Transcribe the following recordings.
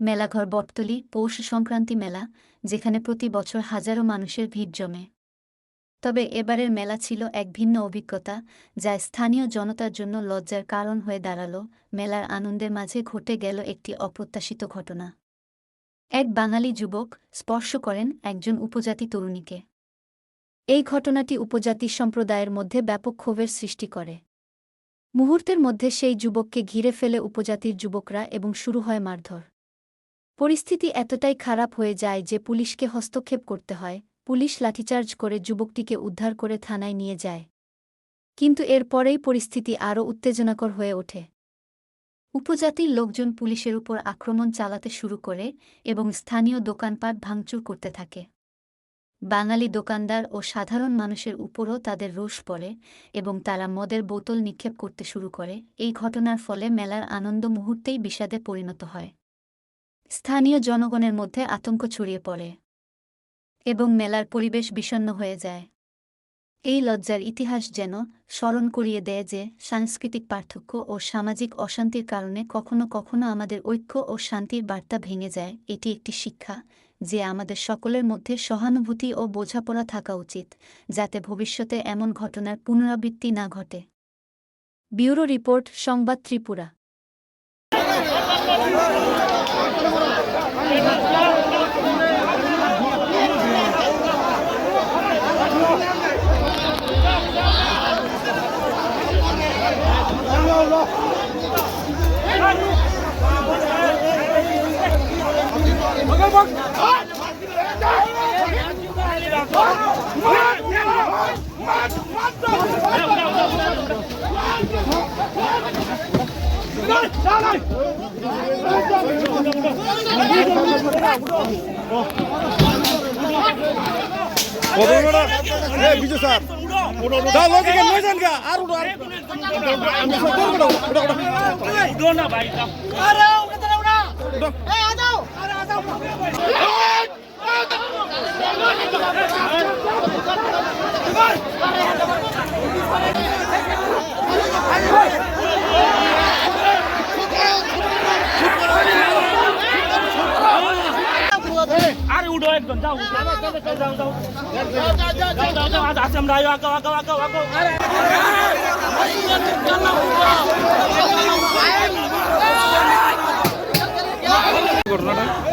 মেলাঘর বটতলি পৌষ সংক্রান্তি মেলা, যেখানে প্রতি বছর হাজারো মানুষের ভিড় জমে। তবে এবারের মেলা ছিল এক ভিন্ন অভিজ্ঞতা, যা স্থানীয় জনতার জন্য লজ্জার কারণ হয়ে দাঁড়াল। মেলার আনন্দের মাঝে ঘটে গেল একটি অপ্রত্যাশিত ঘটনা। এক বাঙালি যুবক স্পর্শ করেন একজন উপজাতি তরুণীকে। এই ঘটনাটি উপজাতি সম্প্রদায়ের মধ্যে ব্যাপক ক্ষোভের সৃষ্টি করে। মুহূর্তের মধ্যে সেই যুবককে ঘিরে ফেলে উপজাতির যুবকরা এবং শুরু হয় মারধর। পরিস্থিতি এতটাই খারাপ হয়ে যায় যে পুলিশকে হস্তক্ষেপ করতে হয়। পুলিশ লাঠিচার্জ করে যুবকটিকে উদ্ধার করে থানায় নিয়ে যায়। কিন্তু এর পরেই পরিস্থিতি আরও উত্তেজনাকর হয়ে ওঠে। উপজাতির লোকজন পুলিশের উপর আক্রমণ চালাতে শুরু করে এবং স্থানীয় দোকানপাট ভাঙচুর করতে থাকে। বাঙালি দোকানদার ও সাধারণ মানুষের উপরও তাদের রোষ পড়ে এবং তারা মদের বোতল নিক্ষেপ করতে শুরু করে। এই ঘটনার ফলে মেলার আনন্দ মুহূর্তেই বিষাদে পরিণত হয়। স্থানীয় জনগণের মধ্যে আতঙ্ক ছড়িয়ে পড়ে এবং মেলার পরিবেশ বিষণ্ণ হয়ে যায়। এই লজ্জার ইতিহাস যেন স্মরণ করিয়ে দেয় যে সাংস্কৃতিক পার্থক্য ও সামাজিক অশান্তির কারণে কখনো কখনো আমাদের ঐক্য ও শান্তির বার্তা ভেঙে যায়। এটি একটি শিক্ষা যে আমাদের সকলের মধ্যে সহানুভূতি ও বোঝাপড়া থাকা উচিত, যাতে ভবিষ্যতে এমন ঘটনার পুনরাবৃত্তি না ঘটে। ব্যুরো রিপোর্ট, সংবাদ Tripura. Let's go. Bijoy sir আর উঠো উঠো না ভাই Come on!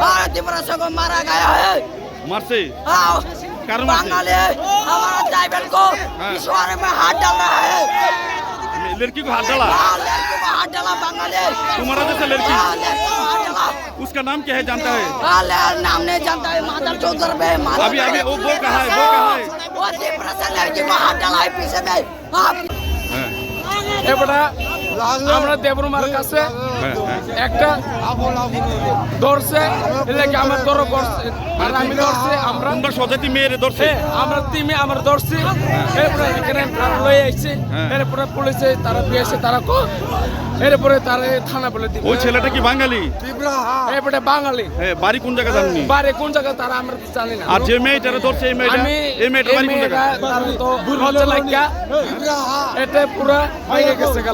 आदिवासियों को मारा गया है मारसे बंगाली हमारा ट्राइबल को ईश्वर में हाथ डाला है लड़की को हाथ डाला लड़की को हाथ डाला बंगाली तुम्हारा जैसा लड़की उसका नाम क्या है जानता है हाँ, ले- नाम नहीं जानता है मादर चौधर पे मादर अभी अभी वो वो कहा है वो कहा है वो तिमरा से लड़की को हाथ डाला है पीछे में हाँ হ্যাঁ এবারে আমরা দেবরুমার কাছে হ্যাঁ হ্যাঁ একটা ধরছে এলাকে আমার ধরো করছে আর আমি ধরছি আমরা তোমরা স্বজাতি মেয়েরে ধরছে এ, আমরা টিমে আমরা ধরছি এরপরে এখানে তারা লয়ে আইছে হ্যাঁ। এরপরে পুলিশে তারা দিয়েছে তারা কো এরপরে তারা থানা বলে দিবে। ওই ছেলেটা কি বাঙালি? এরপরে বাঙালি। হ্যাঁ বাড়ি কোন জায়গা জাননি? বারে কোন জায়গা তারা আমরা জানি না। আর যে মেয়েটারে ধরছে এই মেয়েটা এই মেয়েটা বাড়ি কোন জায়গা তো লজ্জা লাগিয়া এটা পুরা বাইরে গেছে গা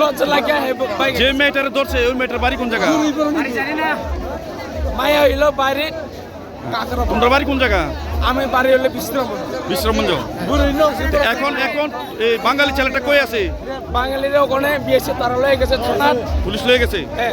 লজ্জা লাগিয়া যে মেয়েটারে ধরছে ওই মেয়েটার বাড়ি কোন জায়গা মায়া হইল বাইরে তোমরা বাড়ি কোন জায়গা? আমি বাড়ি হলে বিশ্রাম বিশ্রামগঞ্জ। তো এখন এখন এই বাঙালি ছেলেটা কই আছে? বাঙালিরা ওখানে বিয়েছে তারা লয়ে গেছে পুলিশ লয়ে গেছে? হ্যাঁ।